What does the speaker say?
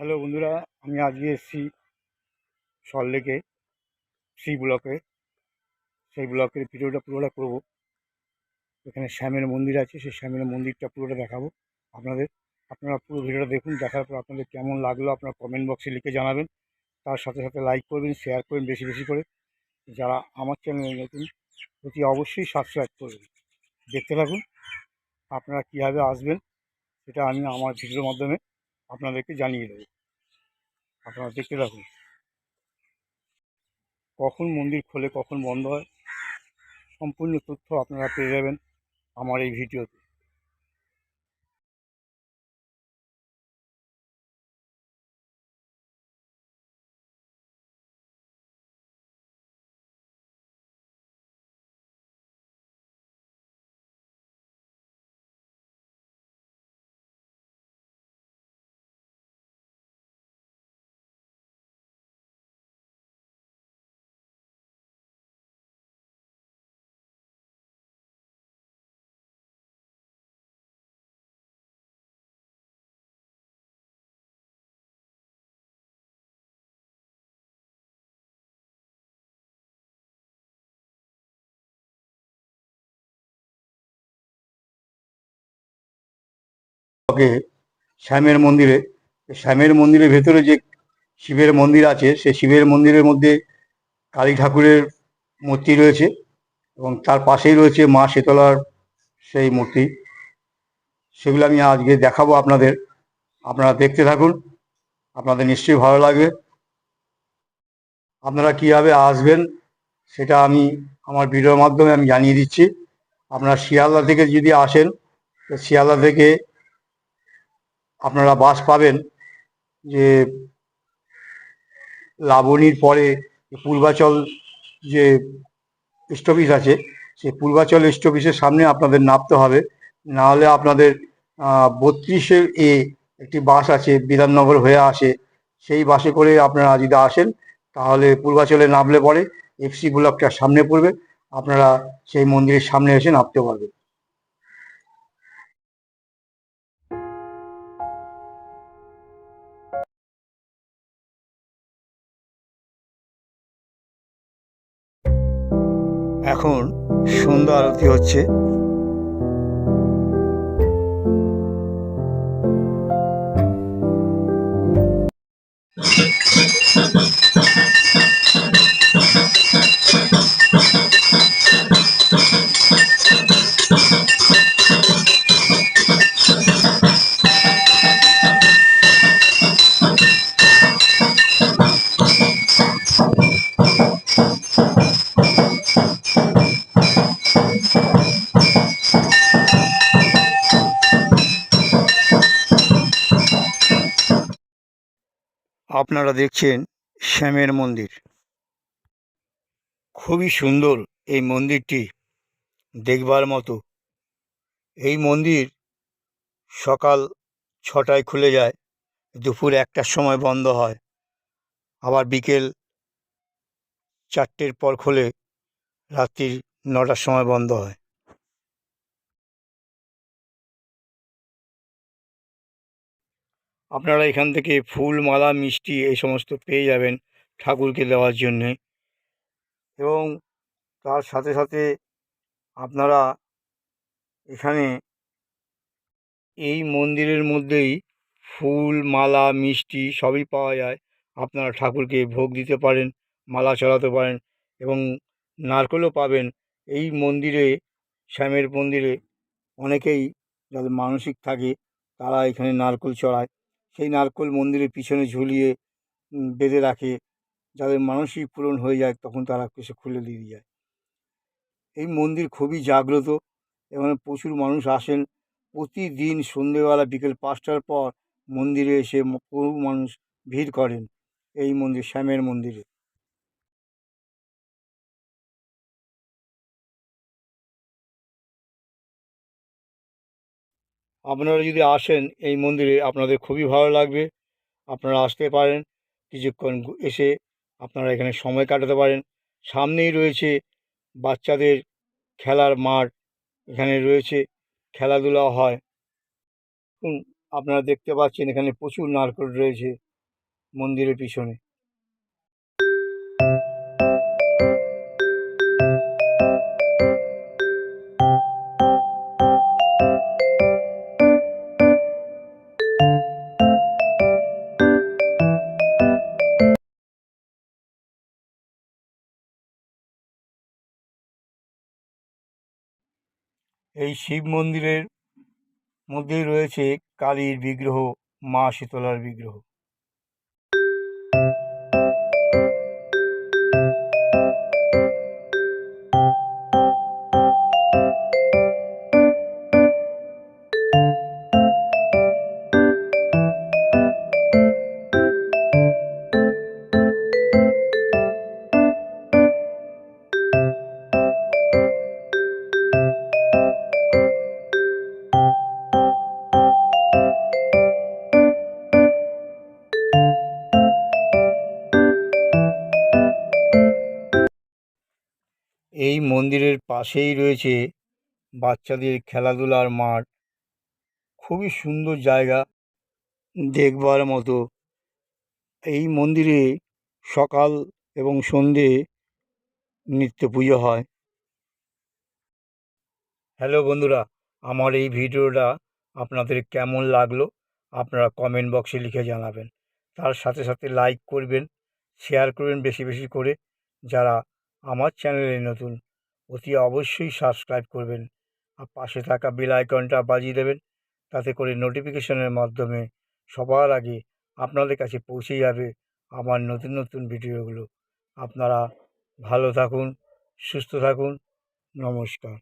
Hello বন্ধুরা, আমি আজকে এসেছি সল্টলেকে সি ব্লকে সেই ব্লকের ভিডিওটা পুরোটা করব। এখানে শ্যামের মন্দির আছে, সেই শ্যামের মন্দিরটা পুরোটা দেখাবো আপনাদের। আপনারা পুরো ভিডিওটা দেখুন, দেখার পর আপনাদের কেমন লাগল আপনারা কমেন্ট বক্সে লিখে জানাবেন। তার সাথে সাথে লাইক করবেন শেয়ার করবেন বেশি বেশি করে। যারা আমার চ্যানেলে নতুন, অতি অবশ্যই সাবস্ক্রাইব করবেন। দেখতে থাকুন, আপনারা কীভাবে আসবেন, সেটা আমি আমার ভিডিওর মাধ্যমে আপনাদেরকে জানিয়ে দেবো। আপনারা দেখতে থাকুন। কখন মন্দির খোলে, কখন বন্ধ হয়, সম্পূর্ণ তথ্য আপনারা পেয়ে যাবেন আমার এই ভিডিওতে। ওকে শ্যামের মন্দিরে, শ্যামের মন্দিরের ভেতরে যে শিবের মন্দির আছে, সেই শিবের মন্দিরের মধ্যে কালী ঠাকুরের মূর্তি রয়েছে এবং তার পাশেই রয়েছে মা শীতলার সেই মূর্তি। সেগুলো আমি আজকে দেখাবো আপনাদের। আপনারা দেখতে থাকুন। আপনাদের নিশ্চয়ই ভালো লাগবে। আপনারা কীভাবে আসবেন সেটা আমি আমার ভিডিওর মাধ্যমে আমি জানিয়ে দিচ্ছি। আপনারা শিয়ালদা থেকে যদি আসেন, তো শিয়ালদা থেকে আপনারা বাস পাবেন যে লাবণীর পরে পূর্বাচল যে স্টপিস আছে, সেই পূর্বাচল স্টপিসের সামনে আপনাদের নামতে হবে। না হলে আপনাদের বত্রিশের এ একটি বাস আছে, বিধাননগর হয়ে আসে। সেই বাসে করে আপনারা যদি আসেন, তাহলে পূর্বাচলে নামলে পরে এফসি ব্লকটা সামনে পড়বে। আপনারা সেই মন্দিরের সামনে এসে নামতে পারবেন। এখন সন্ধ্যা আরতি হচ্ছে। আপনারা দেখছেন শ্যামের মন্দির। খুবই সুন্দর এই মন্দিরটি দেখবার মতো। এই মন্দির সকাল ছটায় খুলে যায়, দুপুর একটার সময় বন্ধ হয়, আবার বিকেল চারটের পর খুলে, রাত্রির নটার সময় বন্ধ হয়। আপনারা এখান থেকে ফুল, মালা, মিষ্টি এই সমস্ত পেয়ে যাবেন ঠাকুরকে দেওয়ার জন্যে। এবং তার সাথে সাথে আপনারা এখানে এই মন্দিরের মধ্যেই ফুল, মালা, মিষ্টি সবই পাওয়া যায়। আপনারা ঠাকুরকে ভোগ দিতে পারেন, মালা চড়াতে পারেন এবং নারকেলও পাবেন। এই মন্দিরে, শ্যামের মন্দিরে অনেকেই যাদের মানসিক থাকে তারা এখানে নারকেল চড়ায়। সেই নারকোল মন্দিরের পিছনে ঝুলিয়ে বেঁধে রাখে। যাদের মানসিক পূরণ হয়ে যায়, তখন তারা এসে খুলে দিয়ে যায়। এই মন্দির খুবই জাগ্রত। এখানে প্রচুর মানুষ আসেন। প্রতিদিন সন্ধেবেলা, বিকেল পাঁচটার পর মন্দিরে এসে বহু মানুষ ভিড় করেন। এই মন্দির, শ্যামের মন্দিরে। আপনারা যদি আসেন এই মন্দিরে, আপনাদের খুবই ভালো লাগবে। আপনারা আসতে পারেন, কিছুক্ষণ এসে আপনারা এখানে সময় কাটাতে পারেন। সামনেই রয়েছে বাচ্চাদের খেলার মাঠ, এখানে রয়েছে খেলাধুলা হয়। আপনারা দেখতে পাচ্ছেন এখানে প্রচুর নারকোল রয়েছে মন্দিরের পিছনে। এই শিব মন্দিরের মধ্যেই রয়েছে কালীর বিগ্রহ মা শীতলার বিগ্রহ। এই মন্দিরের পাশেই রয়েছে বাচ্চাদের খেলাধুলার মাঠ। খুবই সুন্দর জায়গা দেখবার মতো। এই মন্দিরে সকাল এবং সন্ধে নিত্য পুজো হয়। হ্যালো বন্ধুরা, আমার এই ভিডিওটা আপনাদের কেমন লাগল আপনারা কমেন্ট বক্সে লিখে জানাবেন। তার সাথে সাথে লাইক করবেন, শেয়ার করবেন বেশি বেশি করে। যারা আমার চ্যানেলে নতুন, অতি অবশ্যই সাবস্ক্রাইব করবেন আর পাশে থাকা বেল আইকনটা বাজিয়ে দেবেন, তাতে করে নোটিফিকেশনের মাধ্যমে সবার আগে আপনাদের কাছে পৌঁছে যাবে আমার নতুন নতুন ভিডিওগুলো আপনারা ভালো থাকুন, সুস্থ থাকুন, নমস্কার।